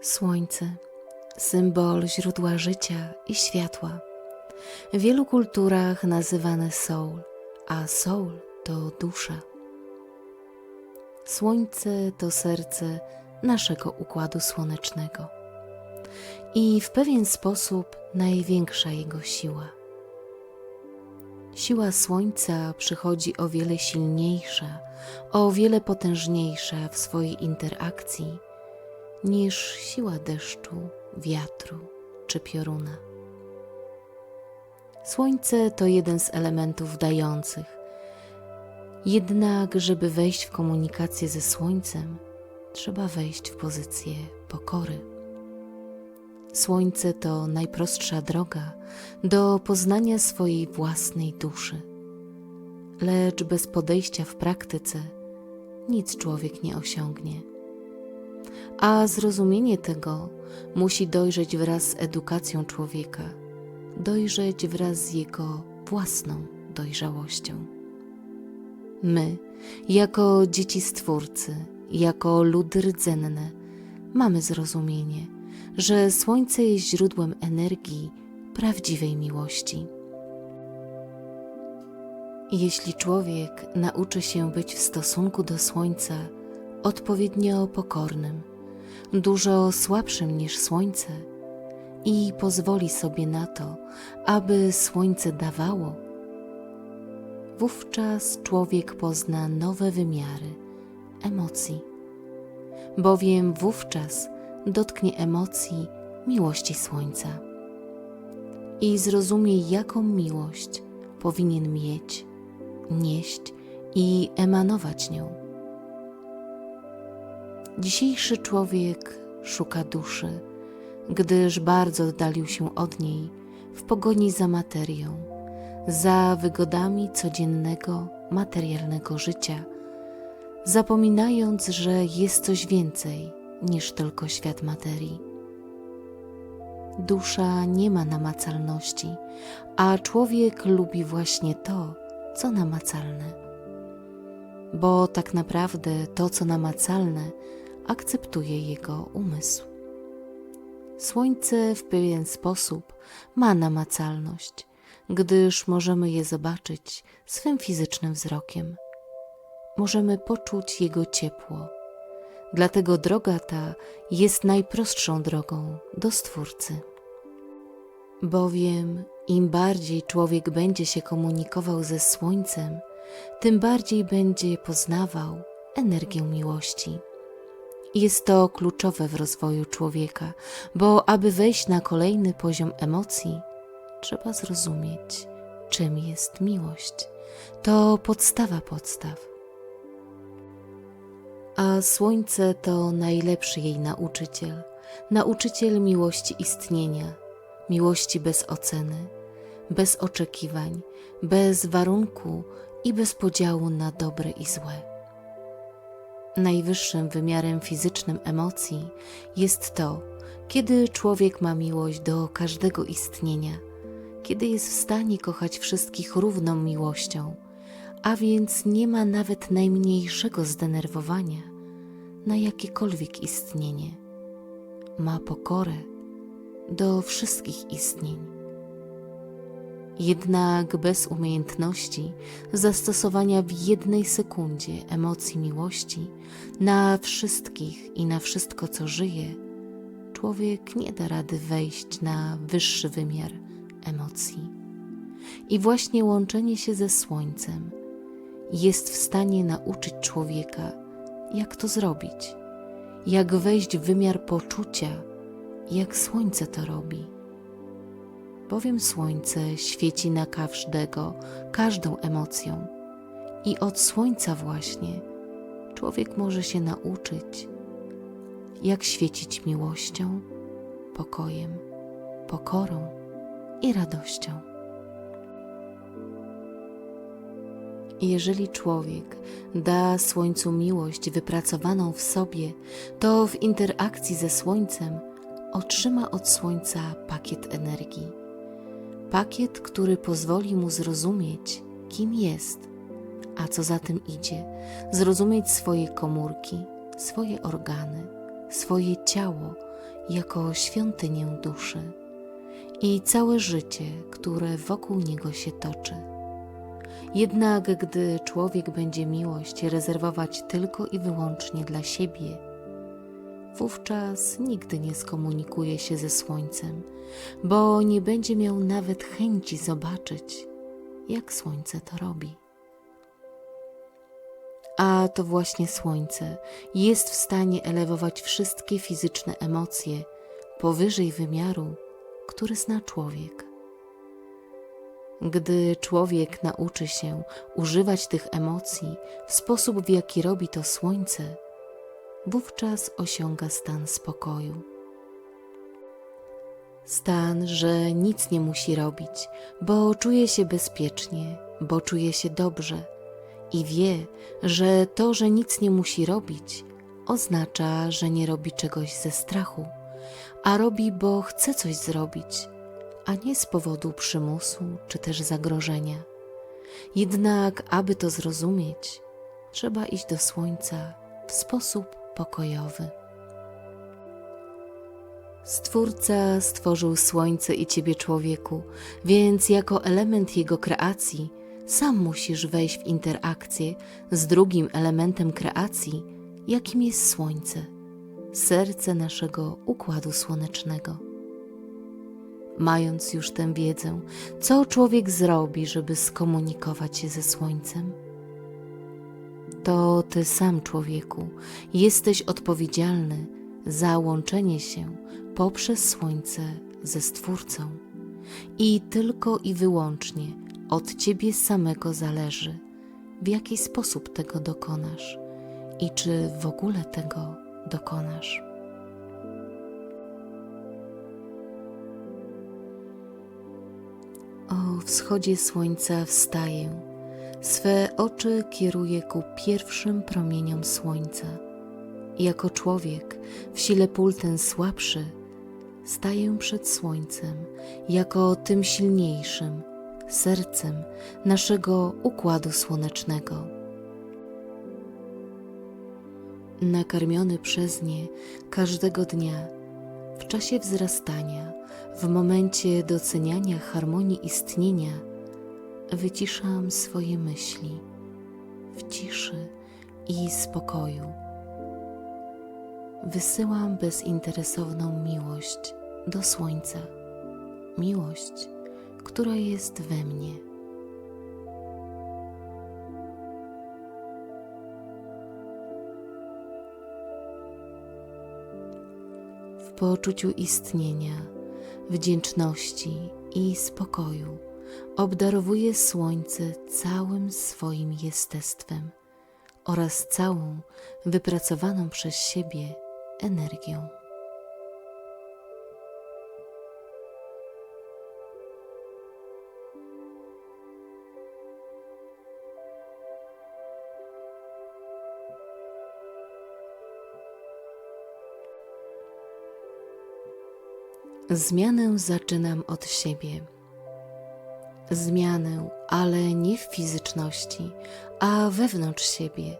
Słońce, symbol źródła życia i światła. W wielu kulturach nazywane soul, a soul to dusza. Słońce to serce naszego układu słonecznego i w pewien sposób największa jego siła. Siła Słońca przychodzi o wiele silniejsza, o wiele potężniejsza w swojej interakcji niż siła deszczu, wiatru czy pioruna. Słońce to jeden z elementów dających. Jednak, żeby wejść w komunikację ze Słońcem, trzeba wejść w pozycję pokory. Słońce to najprostsza droga do poznania swojej własnej duszy. Lecz bez podejścia w praktyce nic człowiek nie osiągnie. A zrozumienie tego musi dojrzeć wraz z edukacją człowieka, dojrzeć wraz z jego własną dojrzałością. My, jako dzieci Stwórcy, jako ludy rdzenne, mamy zrozumienie, że Słońce jest źródłem energii prawdziwej miłości. Jeśli człowiek nauczy się być w stosunku do Słońca odpowiednio pokornym, dużo słabszym niż Słońce i pozwoli sobie na to, aby Słońce dawało, wówczas człowiek pozna nowe wymiary emocji, bowiem wówczas dotknie emocji miłości Słońca i zrozumie, jaką miłość powinien mieć, nieść i emanować nią. Dzisiejszy człowiek szuka duszy, gdyż bardzo oddalił się od niej w pogoni za materią, za wygodami codziennego, materialnego życia, zapominając, że jest coś więcej niż tylko świat materii. Dusza nie ma namacalności, a człowiek lubi właśnie to, co namacalne. Bo tak naprawdę to, co namacalne, akceptuje jego umysł. Słońce w pewien sposób ma namacalność, gdyż możemy je zobaczyć swym fizycznym wzrokiem. Możemy poczuć jego ciepło. Dlatego droga ta jest najprostszą drogą do Stwórcy. Bowiem im bardziej człowiek będzie się komunikował ze Słońcem, tym bardziej będzie poznawał energię miłości. Jest to kluczowe w rozwoju człowieka, bo aby wejść na kolejny poziom emocji, trzeba zrozumieć, czym jest miłość. To podstawa podstaw. A słońce to najlepszy jej nauczyciel, nauczyciel miłości istnienia, miłości bez oceny, bez oczekiwań, bez warunku i bez podziału na dobre i złe. Najwyższym wymiarem fizycznym emocji jest to, kiedy człowiek ma miłość do każdego istnienia, kiedy jest w stanie kochać wszystkich równą miłością, a więc nie ma nawet najmniejszego zdenerwowania na jakiekolwiek istnienie. Ma pokorę do wszystkich istnień. Jednak bez umiejętności zastosowania w jednej sekundzie emocji miłości na wszystkich i na wszystko, co żyje, człowiek nie da rady wejść na wyższy wymiar emocji. I właśnie łączenie się ze Słońcem jest w stanie nauczyć człowieka, jak to zrobić, jak wejść w wymiar poczucia, jak Słońce to robi bowiem słońce świeci na każdego, każdą emocją. I od słońca właśnie człowiek może się nauczyć, jak świecić miłością, pokojem, pokorą i radością. Jeżeli człowiek da Słońcu miłość wypracowaną w sobie, to w interakcji ze Słońcem otrzyma od Słońca pakiet energii pakiet, który pozwoli mu zrozumieć, kim jest, a co za tym idzie, zrozumieć swoje komórki, swoje organy, swoje ciało jako świątynię duszy i całe życie, które wokół niego się toczy. Jednak gdy człowiek będzie miłość rezerwować tylko i wyłącznie dla siebie, wówczas nigdy nie skomunikuje się ze Słońcem, bo nie będzie miał nawet chęci zobaczyć, jak Słońce to robi. A to właśnie Słońce jest w stanie elewować wszystkie fizyczne emocje powyżej wymiaru, który zna człowiek. Gdy człowiek nauczy się używać tych emocji w sposób, w jaki robi to Słońce, wówczas osiąga stan spokoju. Stan, że nic nie musi robić, bo czuje się bezpiecznie, bo czuje się dobrze i wie, że to, że nic nie musi robić, oznacza, że nie robi czegoś ze strachu, a robi, bo chce coś zrobić, a nie z powodu przymusu czy też zagrożenia. Jednak, aby to zrozumieć, trzeba iść do słońca w sposób pokojowy. Stwórca stworzył słońce i ciebie, człowieku, więc jako element jego kreacji sam musisz wejść w interakcję z drugim elementem kreacji, jakim jest słońce, serce naszego układu słonecznego. Mając już tę wiedzę, co człowiek zrobi, żeby skomunikować się ze słońcem? To ty sam, człowieku, jesteś odpowiedzialny za łączenie się poprzez słońce ze Stwórcą. I tylko i wyłącznie od ciebie samego zależy, w jaki sposób tego dokonasz i czy w ogóle tego dokonasz. O wschodzie słońca wstaję, swe oczy kieruję ku pierwszym promieniom słońca. Jako człowiek w sile pól ten słabszy, staję przed słońcem, jako tym silniejszym, sercem naszego układu słonecznego. Nakarmiony przez nie każdego dnia, w czasie wzrastania, w momencie doceniania harmonii istnienia, wyciszam swoje myśli w ciszy i spokoju. Wysyłam bezinteresowną miłość do Słońca, miłość, która jest we mnie. W poczuciu istnienia, wdzięczności i spokoju obdarowuję Słońce całym swoim jestestwem oraz całą wypracowaną przez siebie energią. Zmianę zaczynam od siebie. Zmianę, ale nie w fizyczności, a wewnątrz siebie.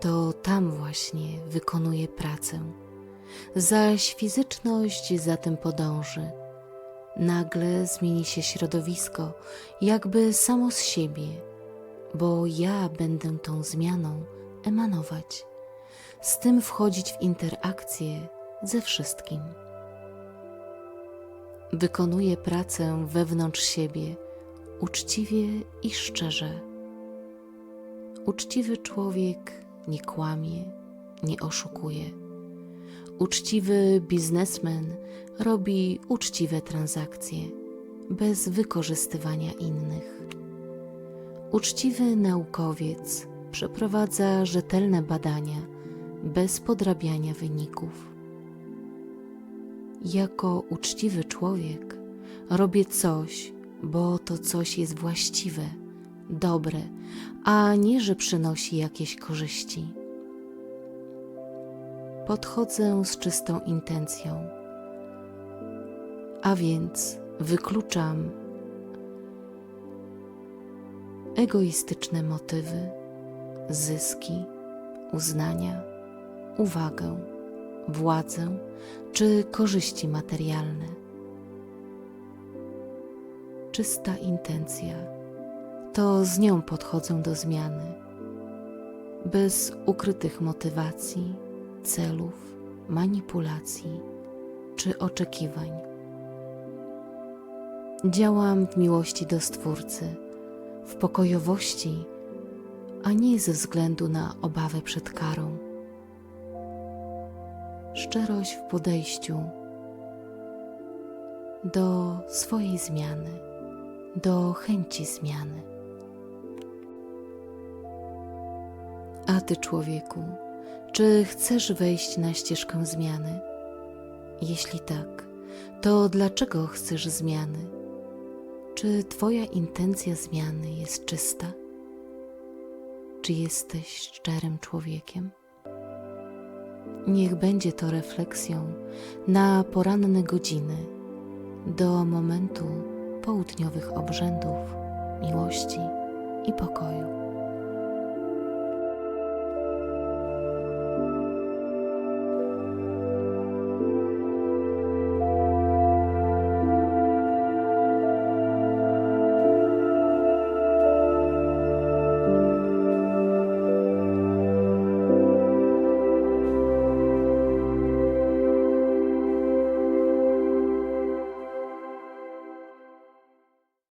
To tam właśnie wykonuję pracę. Zaś fizyczność zatem podąży. Nagle zmieni się środowisko, jakby samo z siebie, bo ja będę tą zmianą emanować, z tym wchodzić w interakcję ze wszystkim. Wykonuję pracę wewnątrz siebie uczciwie i szczerze. Uczciwy człowiek nie kłamie, nie oszukuje. Uczciwy biznesmen robi uczciwe transakcje bez wykorzystywania innych. Uczciwy naukowiec przeprowadza rzetelne badania bez podrabiania wyników. Jako uczciwy człowiek robię coś, bo to coś jest właściwe, dobre, a nie, że przynosi jakieś korzyści. Podchodzę z czystą intencją, a więc wykluczam egoistyczne motywy, zyski, uznania, uwagę, władzę czy korzyści materialne. Czysta intencja to z nią podchodzę do zmiany, bez ukrytych motywacji, celów, manipulacji czy oczekiwań. Działam w miłości do Stwórcy, w pokojowości, a nie ze względu na obawę przed karą. Szczerość w podejściu do swojej zmiany, do chęci zmiany. A ty, człowieku, czy chcesz wejść na ścieżkę zmiany? Jeśli tak, to dlaczego chcesz zmiany? Czy Twoja intencja zmiany jest czysta? Czy jesteś szczerym człowiekiem? Niech będzie to refleksją na poranne godziny do momentu południowych obrzędów miłości i pokoju.